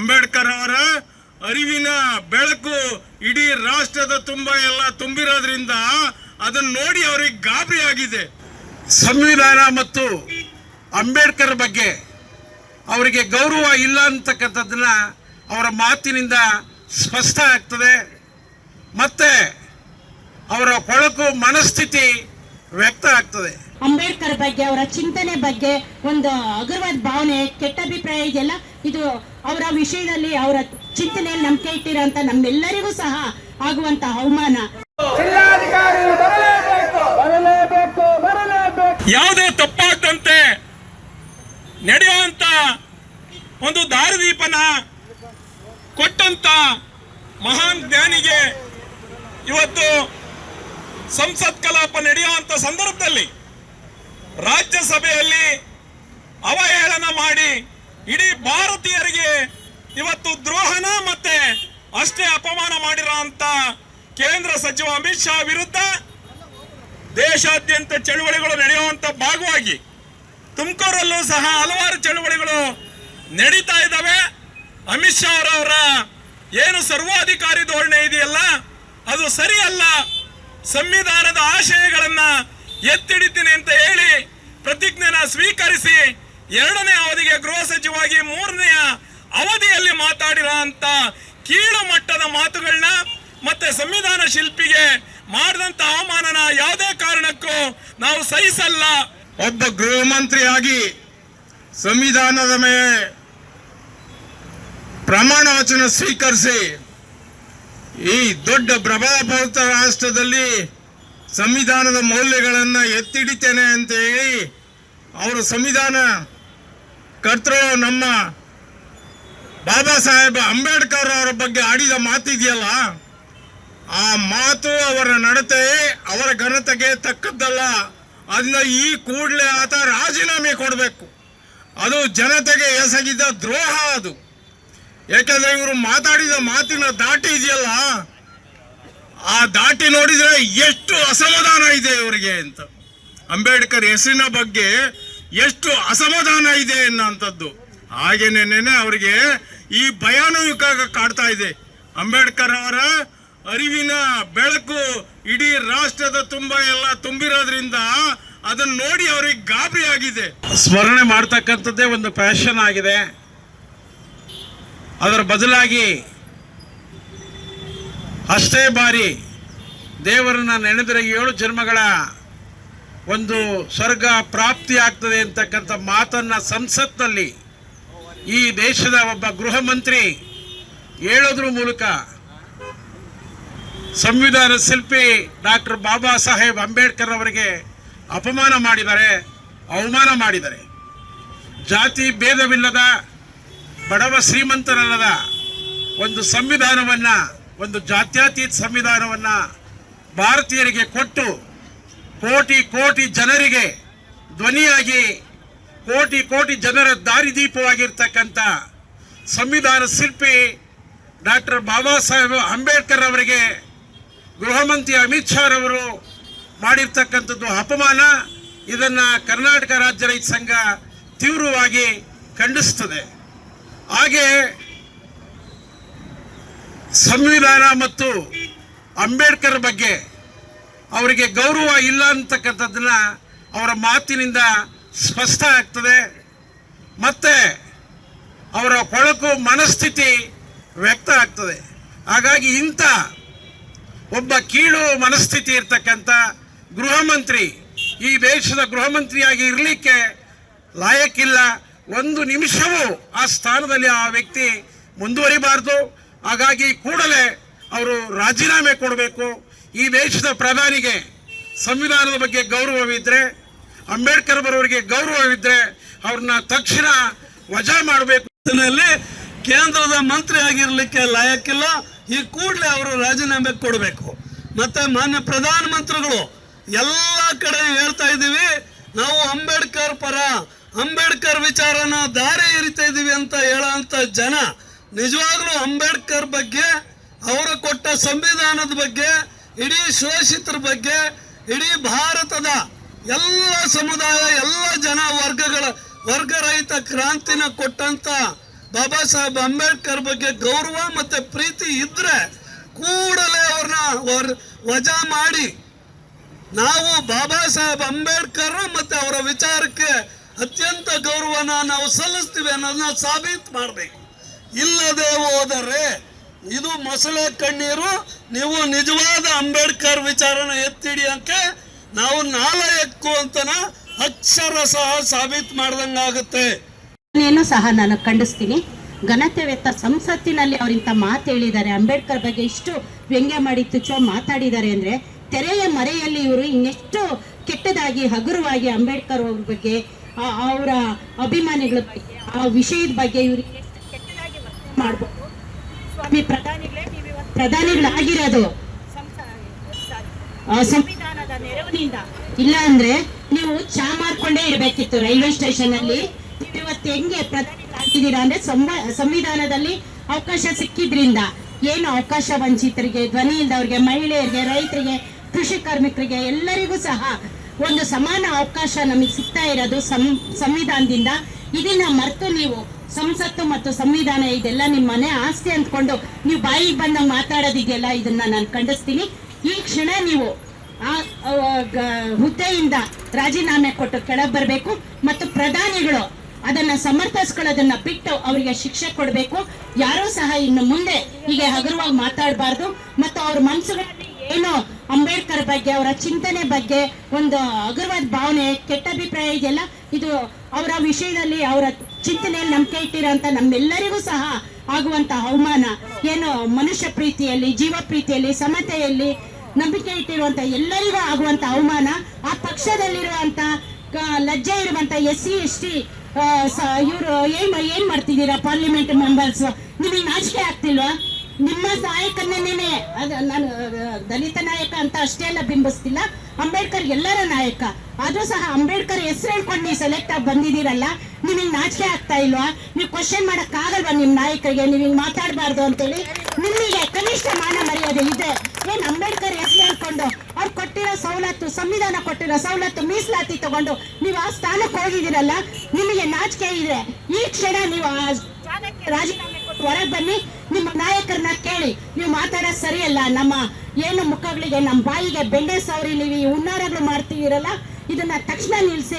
ಅಂಬೇಡ್ಕರ್ ಅವರ ಅರಿವಿನ ಬೆಳಕು ಇಡೀ ರಾಷ್ಟ್ರದ ತುಂಬ ಎಲ್ಲ ತುಂಬಿರೋದ್ರಿಂದ ಅದನ್ನ ನೋಡಿ ಅವರಿಗೆ ಗಾಬರಿ ಆಗಿದೆ. ಸಂವಿಧಾನ ಮತ್ತು ಅಂಬೇಡ್ಕರ್ ಬಗ್ಗೆ ಅವರಿಗೆ ಗೌರವ ಇಲ್ಲ ಅಂತಕ್ಕಂಥದ್ದನ್ನ ಅವರ ಮಾತಿನಿಂದ ಸ್ಪಷ್ಟ ಆಗ್ತದೆ. ಮತ್ತೆ ಅವರ ಕೊಳಕು ಮನಸ್ಥಿತಿ ವ್ಯಕ್ತ ಆಗ್ತದೆ. ಅಂಬೇಡ್ಕರ್ ಬಗ್ಗೆ ಅವರ ಚಿಂತನೆ ಬಗ್ಗೆ ಒಂದು ಅಗರ್ವಾದ ಭಾವನೆ, ಕೆಟ್ಟ ಅಭಿಪ್ರಾಯ ಇದೆಯಲ್ಲ? ಇದು ಅವರ ವಿಷಯದಲ್ಲಿ ಅವರ ಚಿಂತನೆಯಲ್ಲಿ ನಂಬಿಕೆ ಇಟ್ಟಿರೋಂಥ ನಮ್ಮೆಲ್ಲರಿಗೂ ಸಹ ಆಗುವಂತ ಅವಮಾನ. ಜಿಲ್ಲಾಧಿಕಾರಿ ಬರಲೇಬೇಕು. ಬರಲೇಬೇಕು ಬರಲೇಬೇಕು. ಯಾವುದೇ ತಪ್ಪಾಗದಂತೆ ನಡೆಯುವಂತ ಒಂದು ದಾರಿದೀಪನ ಕೊಟ್ಟಂತ ಮಹಾನ್ ಜ್ಞಾನಿಗೆ ಇವತ್ತು ಸಂಸತ್ ಕಲಾಪ ನಡೆಯುವಂತ ಸಂದರ್ಭದಲ್ಲಿ ರಾಜ್ಯಸಭೆಯಲ್ಲಿ ಅವಹೇಳನ ಮಾಡಿ ಇಡೀ ಭಾರತೀಯರಿಗೆ ಇವತ್ತು ದ್ರೋಹನ ಮತ್ತೆ ಅಷ್ಟೇ ಅಪಮಾನ ಮಾಡಿರೋ ಕೇಂದ್ರ ಸಚಿವ ಅಮಿತ್ ಶಾ ವಿರುದ್ಧ ದೇಶಾದ್ಯಂತ ಚಳುವಳಿಗಳು ನಡೆಯುವಂತ ಭಾಗವಾಗಿ ತುಮಕೂರಲ್ಲೂ ಸಹ ಹಲವಾರು ಚಳುವಳಿಗಳು ನಡೀತಾ ಇದ್ದಾವೆ. ಅಮಿತ್ ಶಾ ಅವರವರ ಏನು ಸರ್ವಾಧಿಕಾರಿ ಧೋರಣೆ ಇದೆಯಲ್ಲ, ಅದು ಸರಿಯಲ್ಲ. ಸಂವಿಧಾನದ ಆಶಯಗಳನ್ನ ಎತ್ತಿಡಿತೀನಿ ಅಂತ ಹೇಳಿ ಪ್ರತಿಜ್ಞೆನ ಸ್ವೀಕರಿಸಿ ಎರಡನೇ ಅವಧಿಗೆ ಗೃಹ ಸಚಿವಾಗಿ ಮೂರನೆಯ ಅವಧಿಯಲ್ಲಿ ಮಾತಾಡಿರೋ ಅಂತ ಕೀಳು ಮಟ್ಟದ ಮಾತುಗಳನ್ನ ಮತ್ತೆ ಸಂವಿಧಾನ ಶಿಲ್ಪಿಗೆ ಮಾಡಿದಂತ ಅವಮಾನನ ಯಾವುದೇ ಕಾರಣಕ್ಕೂ ನಾವು ಸಹಿಸಲ್ಲ. ಒಬ್ಬ ಗೃಹ ಮಂತ್ರಿಯಾಗಿ ಸಂವಿಧಾನದ ಮೇಲೆ ಪ್ರಮಾಣ ವಚನ ಸ್ವೀಕರಿಸಿ ಈ ದೊಡ್ಡ ಪ್ರಭಾವಭರಿತ ರಾಷ್ಟ್ರದಲ್ಲಿ ಸಂವಿಧಾನದ ಮೌಲ್ಯಗಳನ್ನು ಎತ್ತಿಡಿತೇನೆ ಅಂತ ಹೇಳಿ, ಅವರು ಸಂವಿಧಾನ ಕರ್ತರು ನಮ್ಮ ಬಾಬಾ ಸಾಹೇಬ್ ಅಂಬೇಡ್ಕರ್ ಅವರ ಬಗ್ಗೆ ಆಡಿದ ಮಾತಿದೆಯಲ್ಲ, ಆ ಮಾತು ಅವರ ನಡತೆ, ಅವರ ಘನತೆಗೆ ತಕ್ಕದ್ದಲ್ಲ. ಅದನ್ನ ಈ ಕೂಡಲೇ ಆತ ರಾಜೀನಾಮೆ ಕೊಡಬೇಕು. ಅದು ಜನತೆಗೆ ಎಸಗಿದ ದ್ರೋಹ ಅದು. ಏಕೆಂದರೆ ಇವರು ಮಾತಾಡಿದ ಮಾತಿನ ದಾಟಿ ಇದೆಯಲ್ಲ, ಆ ದಾಟಿ ನೋಡಿದ್ರೆ ಎಷ್ಟು ಅಸಮಾಧಾನ ಇದೆ ಇವರಿಗೆ ಅಂತ. ಅಂಬೇಡ್ಕರ್ ಹೆಸರಿನ ಬಗ್ಗೆ ಎಷ್ಟು ಅಸಮಾಧಾನ ಇದೆ ಅನ್ನೋಂಥದ್ದು ಹಾಗೇನೇನೆ ಅವರಿಗೆ ಈ ಭಯಾನಕ ಕಾಡ್ತಾ ಇದೆ. ಅಂಬೇಡ್ಕರ್ ಅವರ ಅರಿವಿನ ಬೆಳಕು ಇಡೀ ರಾಷ್ಟ್ರದ ತುಂಬ ಎಲ್ಲ ತುಂಬಿರೋದ್ರಿಂದ ಅದನ್ನ ನೋಡಿ ಅವ್ರಿಗೆ ಗಾಬರಿ ಆಗಿದೆ. ಸ್ಮರಣೆ ಮಾಡ್ತಕ್ಕಂಥದ್ದೇ ಒಂದು ಫ್ಯಾಷನ್ ಆಗಿದೆ. ಅದರ ಬದಲಾಗಿ ಅಷ್ಟೇ ಬಾರಿ ದೇವರನ್ನ ನೆನೆದರೆ ಏಳು ಜನ್ಮಗಳ ಒಂದು ಸ್ವರ್ಗ ಪ್ರಾಪ್ತಿ ಆಗ್ತದೆ ಅಂತಕ್ಕಂಥ ಮಾತನ್ನ ಸಂಸತ್ನಲ್ಲಿ ಈ ದೇಶದ ಒಬ್ಬ ಗೃಹ ಮಂತ್ರಿ ಹೇಳೋದ್ರ ಮೂಲಕ ಸಂವಿಧಾನ ಶಿಲ್ಪಿ ಡಾಕ್ಟರ್ ಬಾಬಾ ಸಾಹೇಬ್ ಅಂಬೇಡ್ಕರ್ ಅವರಿಗೆ ಅಪಮಾನ ಮಾಡಿದ್ದಾರೆ ಅವಮಾನ ಮಾಡಿದ್ದಾರೆ ಜಾತಿ ಭೇದವಿಲ್ಲದ, ಬಡವ ಶ್ರೀಮಂತರಲ್ಲದ ಒಂದು ಸಂವಿಧಾನವನ್ನು, ಒಂದು ಜಾತ್ಯತೀತ ಸಂವಿಧಾನವನ್ನು ಭಾರತೀಯರಿಗೆ ಕೊಟ್ಟು ಕೋಟಿ ಕೋಟಿ ಜನರಿಗೆ ಧ್ವನಿಯಾಗಿ ಕೋಟಿ ಕೋಟಿ ಜನರ ದಾರಿದೀಪವಾಗಿರ್ತಕ್ಕಂಥ ಸಂವಿಧಾನ ಶಿಲ್ಪಿ ಡಾಕ್ಟರ್ ಬಾಬಾ ಸಾಹೇಬ್ ಅಂಬೇಡ್ಕರ್ ಅವರಿಗೆ ಗೃಹಮಂತ್ರಿ ಅಮಿತ್ ಶಾ ರವರು ಮಾಡಿರ್ತಕ್ಕಂಥದ್ದು ಅಪಮಾನ. ಇದನ್ನು ಕರ್ನಾಟಕ ರಾಜ್ಯ ರೈತ ಸಂಘ ತೀವ್ರವಾಗಿ ಖಂಡಿಸ್ತದೆ ಹಾಗೆ ಸಂವಿಧಾನ ಮತ್ತು ಅಂಬೇಡ್ಕರ್ ಬಗ್ಗೆ ಅವರಿಗೆ ಗೌರವ ಇಲ್ಲ ಅಂತಕ್ಕಂಥದ್ದನ್ನ ಅವರ ಮಾತಿನಿಂದ ಸ್ಪಷ್ಟ ಆಗ್ತದೆ. ಮತ್ತೆ ಅವರ ಕೊಳಕು ಮನಸ್ಥಿತಿ ವ್ಯಕ್ತ ಆಗ್ತದೆ. ಹಾಗಾಗಿ ಇಂಥ ಒಬ್ಬ ಕೀಳು ಮನಸ್ಥಿತಿ ಇರ್ತಕ್ಕಂಥ ಗೃಹ ಮಂತ್ರಿ ಈ ದೇಶದ ಗೃಹ ಮಂತ್ರಿಯಾಗಿ ಇರಲಿಕ್ಕೆ ಲಾಯಕ್ಕಿಲ್ಲ. ಒಂದು ನಿಮಿಷವೂ ಆ ಸ್ಥಾನದಲ್ಲಿ ಆ ವ್ಯಕ್ತಿ ಮುಂದುವರಿಬಾರ್ದು. ಹಾಗಾಗಿ ಕೂಡಲೇ ಅವರು ರಾಜೀನಾಮೆ ಕೊಡಬೇಕು. ಈ ದೇಶದ ಪ್ರಧಾನಿಗೆ ಸಂವಿಧಾನದ ಬಗ್ಗೆ ಗೌರವವಿದ್ದರೆ ಅಂಬೇಡ್ಕರ್ ಬರೋರಿಗೆ ಗೌರವವಿದ್ದರೆ ಅವ್ರನ್ನ ತಕ್ಷಣ ವಜಾ ಮಾಡಬೇಕು ಕೇಂದ್ರದ ಮಂತ್ರಿ ಆಗಿರಲಿಕ್ಕೆ ಲಾಯಕ್ಕಿಲ್ಲ. ಈ ಕೂಡಲೇ ಅವರು ರಾಜೀನಾಮೆ ಕೊಡಬೇಕು. ಮತ್ತೆ ಮಾನ್ಯ ಪ್ರಧಾನ ಮಂತ್ರಿಗಳು ಎಲ್ಲ ಕಡೆ ಹೇಳ್ತಾ ಇದ್ದೀವಿ, ನಾವು ಅಂಬೇಡ್ಕರ್ ಪರ, ಅಂಬೇಡ್ಕರ್ ವಿಚಾರನ ದಾರಿ ಎರಿತಾ ಇದ್ದೀವಿ ಅಂತ ಹೇಳೋಂಥ ಜನ ನಿಜವಾಗ್ಲೂ ಅಂಬೇಡ್ಕರ್ ಬಗ್ಗೆ, ಅವರು ಕೊಟ್ಟ ಸಂವಿಧಾನದ ಬಗ್ಗೆ ಇಡೀ ಶೋಷಿತರ ಬಗ್ಗೆ, ಇಡೀ ಭಾರತದ ಎಲ್ಲ ಸಮುದಾಯ, ಎಲ್ಲ ಜನ ವರ್ಗಗಳ ವರ್ಗರಹಿತ ಕ್ರಾಂತಿನ ಕೊಟ್ಟಂತ ಬಾಬಾ ಸಾಹೇಬ್ ಅಂಬೇಡ್ಕರ್ ಬಗ್ಗೆ ಗೌರವ ಮತ್ತೆ ಪ್ರೀತಿ ಇದ್ರೆ ಕೂಡಲೇ ಅವ್ರನ್ನ ವಜಾ ಮಾಡಿ ನಾವು ಬಾಬಾ ಸಾಹೇಬ್ ಅಂಬೇಡ್ಕರ್ ಮತ್ತೆ ಅವರ ವಿಚಾರಕ್ಕೆ ಅತ್ಯಂತ ಗೌರವನ ನಾವು ಸಲ್ಲಿಸ್ತೀವಿ ಅನ್ನೋದನ್ನ ಸಾಬೀತು ಮಾಡಬೇಕು. ಇಲ್ಲದೆ ಹೋದರೆ ಇದು ಮೊಸಳೆ ಕಣ್ಣೀರು, ನೀವು ನಿಜವಾದ ಅಂಬೇಡ್ಕರ್ ವಿಚಾರನ ಅಂತ ನಾವು ನಾಲಯಕ್ಕು ಅಂತನ ಅಕ್ಷರ ಸಹ ಸಾಬೀತು ಮಾಡ್ದಂಗಾಗುತ್ತೆ. ಏನು ಸಹ ನಾನು ಖಂಡಿಸ್ತೀನಿ. ಘನತೆವೆತ್ತ ಸಂಸತ್ತಿನಲ್ಲಿ ಅವರಿಂತ ಮಾತು ಹೇಳಿದ್ದಾರೆ. ಅಂಬೇಡ್ಕರ್ ಬಗ್ಗೆ ಇಷ್ಟು ವ್ಯಂಗ್ಯ ಮಾಡಿ ತುಚ್ಚೋ ಮಾತಾಡಿದ್ದಾರೆ ಅಂದ್ರೆ ತೆರೆಯ ಮರೆಯಲ್ಲಿ ಇವರು ಇನ್ನೆಷ್ಟು ಕೆಟ್ಟದಾಗಿ, ಹಗುರವಾಗಿ ಅಂಬೇಡ್ಕರ್ ಅವ್ರ ಬಗ್ಗೆ ಅವರ ಅಭಿಮಾನಿಗಳ ಬಗ್ಗೆ, ಆ ವಿಷಯದ ಬಗ್ಗೆ ಇವರು ಕೆಟ್ಟದಾಗಿ ಮಾಡ್ಬೋದು. ಸ್ವಾಮಿ ಪ್ರಧಾನಿಗಳೇ ನೀವು ಇವತ್ತು ಪ್ರಧಾನಿಗಳಾಗಿರೋದು ಸಂವಿಧಾನದ ನೆರವಿನಿಂದ. ಇಲ್ಲ ಅಂದ್ರೆ ನೀವು ಚಾ ಮಾಡ್ಕೊಂಡೇ ಇರ್ಬೇಕಿತ್ತು ರೈಲ್ವೆ ಸ್ಟೇಷನ್ ಅಲ್ಲಿ ಇವತ್ತು ಹೆಂಗೆ ಪ್ರಧಾನಿಗಳಾಗಿದ್ದೀರಾ ಅಂದ್ರೆ ಸಂವಿಧಾನದಲ್ಲಿ ಅವಕಾಶ ಸಿಕ್ಕಿದ್ರಿಂದ. ಏನು ಅವಕಾಶ ವಂಚಿತರಿಗೆ, ಧ್ವನಿ ಇಲ್ದವ್ರಿಗೆ, ಮಹಿಳೆಯರಿಗೆ, ರೈತರಿಗೆ, ಕೃಷಿ ಕಾರ್ಮಿಕರಿಗೆ ಎಲ್ಲರಿಗೂ ಸಹ ಒಂದು ಸಮಾನ ಅವಕಾಶ ನಮಗೆ ಸಿಗ್ತಾ ಇರೋದು ಸಂವಿಧಾನದಿಂದ. ಇದನ್ನ ಮರೆತು ನೀವು ಸಂಸತ್ತು ಮತ್ತು ಸಂವಿಧಾನ ಇದೆಲ್ಲ ನಿಮ್ಮ ಮನೆ ಆಸ್ತಿ ಅಂದ್ಕೊಂಡು ನೀವು ಬಾಯಿಗೆ ಬಂದಾಗ ಮಾತಾಡೋದಿದೆಯಲ್ಲ ಇದನ್ನ ನಾನು ಖಂಡಿಸ್ತೀನಿ. ಈ ಕ್ಷಣ ನೀವು ಆ ಹುದ್ದೆಯಿಂದ ರಾಜೀನಾಮೆ ಕೊಟ್ಟು ಕೆಳಗೆ ಬರಬೇಕು ಮತ್ತು ಪ್ರಧಾನಿಗಳು ಅದನ್ನ ಸಮರ್ಥಿಸ್ಕೊಳ್ಳೋದನ್ನ ಬಿಟ್ಟು ಅವರಿಗೆ ಶಿಕ್ಷೆ ಕೊಡಬೇಕು. ಯಾರೂ ಸಹ ಇನ್ನು ಮುಂದೆ ಹೀಗೆ ಹಗುರವಾಗಿ ಮಾತಾಡಬಾರ್ದು. ಮತ್ತು ಅವ್ರ ಮನಸ್ಸುಗಳಲ್ಲಿ ಏನು ಅಂಬೇಡ್ಕರ್ ಬಗ್ಗೆ, ಅವರ ಚಿಂತನೆ ಬಗ್ಗೆ ಒಂದು ಹಗುರವಾದ ಭಾವನೆ, ಕೆಟ್ಟ ಅಭಿಪ್ರಾಯ ಇದೆಯಲ್ಲ, ಇದು ಅವರ ವಿಷಯದಲ್ಲಿ ಅವರ ಚಿಂತನೆಯಲ್ಲಿ ನಂಬಿಕೆ ಇಟ್ಟಿರೋಂಥ ನಮ್ಮೆಲ್ಲರಿಗೂ ಸಹ ಆಗುವಂತ ಅವಮಾನ, ಏನು ಮನುಷ್ಯ ಪ್ರೀತಿಯಲ್ಲಿ, ಜೀವ ಪ್ರೀತಿಯಲ್ಲಿ, ಸಮತೆಯಲ್ಲಿ ನಂಬಿಕೆ ಇಟ್ಟಿರುವಂತ ಎಲ್ಲರಿಗೂ ಆಗುವಂತ ಅವಮಾನ, ಆ ಪಕ್ಷದಲ್ಲಿರುವಂತ ಲಜ್ಜೆ ಇರುವಂತ ಎಸ್ ಸಿ, ಎಸ್ ಟಿ ಇವರು ಏನ್ ಏನ್ ಮಾಡ್ತಿದ್ದೀರಾ ಪಾರ್ಲಿಮೆಂಟ್ ಮೆಂಬರ್ಸ್ ನಿಮಗೆ ನಾಚಿಕೆ ಆಗ್ತಿಲ್ವಾ? ನಿಮ್ಮ ನಾಯಕನ್ನೇನೆ ನಾನು. ದಲಿತ ನಾಯಕ ಅಂತ ಅಷ್ಟೇ ಅಲ್ಲ, ಬಿಂಬಿಸ್ತಿಲ್ಲ. ಅಂಬೇಡ್ಕರ್ ಎಲ್ಲರ ನಾಯಕ. ಆದ್ರೂ ಸಹ ಅಂಬೇಡ್ಕರ್ ಹೆಸರು ಹೇಳ್ಕೊಂಡು ನೀವು ಸೆಲೆಕ್ಟ್ ಆಗಿ ಬಂದಿದ್ದೀರಲ್ಲ ನಿಮಗೆ ನಾಚಿಕೆ ಆಗ್ತಾ ಇಲ್ವಾ? ನೀವು ಕ್ವಶನ್ ಮಾಡಕ್ ಆಗಲ್ವಾ ನಿಮ್ ನಾಯಕರಿಗೆ? ನೀವು ಹಿಂಗ್ ಮಾತಾಡಬಾರ್ದು ಅಂತೇಳಿ ನಿಮಗೆ ಕನಿಷ್ಠ ಮಾನ ಮರ್ಯಾದೆ ಇದೆ. ಏನ್ ಅಂಬೇಡ್ಕರ್ ಹೆಸರು ಹೇಳ್ಕೊಂಡು ಅವ್ರು ಕೊಟ್ಟಿರೋ ಸವಲತ್ತು, ಸಂವಿಧಾನ ಕೊಟ್ಟಿರೋ ಸವಲತ್ತು, ಮೀಸಲಾತಿ ತಗೊಂಡು ನೀವು ಆ ಸ್ಥಾನಕ್ಕೆ ಹೋಗಿದ್ದೀರಲ್ಲ, ನಿಮಗೆ ನಾಚಿಕೆ ಇದೆ. ಈ ಕ್ಷಣ ನೀವು ರಾಜೀನಾಮೆ ಹೊರಗೆ ಬನ್ನಿ. ನಿಮ್ಮ ನಾಯಕರನ್ನ ಕೇಳಿ ನೀವು ಮಾತಾಡೋದು ಸರಿಯಲ್ಲ. ನಮ್ಮ ಏನು ಮುಖಗಳಿಗೆ, ನಮ್ಮ ಬಾಯಿಗೆ ಬೆಂಡೆ ಸವರಿ ನೀವು ಈ ಹುನ್ನಾರಗಳು ಮಾಡ್ತೀವಿರಲ್ಲ, ಇದನ್ನ ತಕ್ಷಣ ನಿಲ್ಸಿ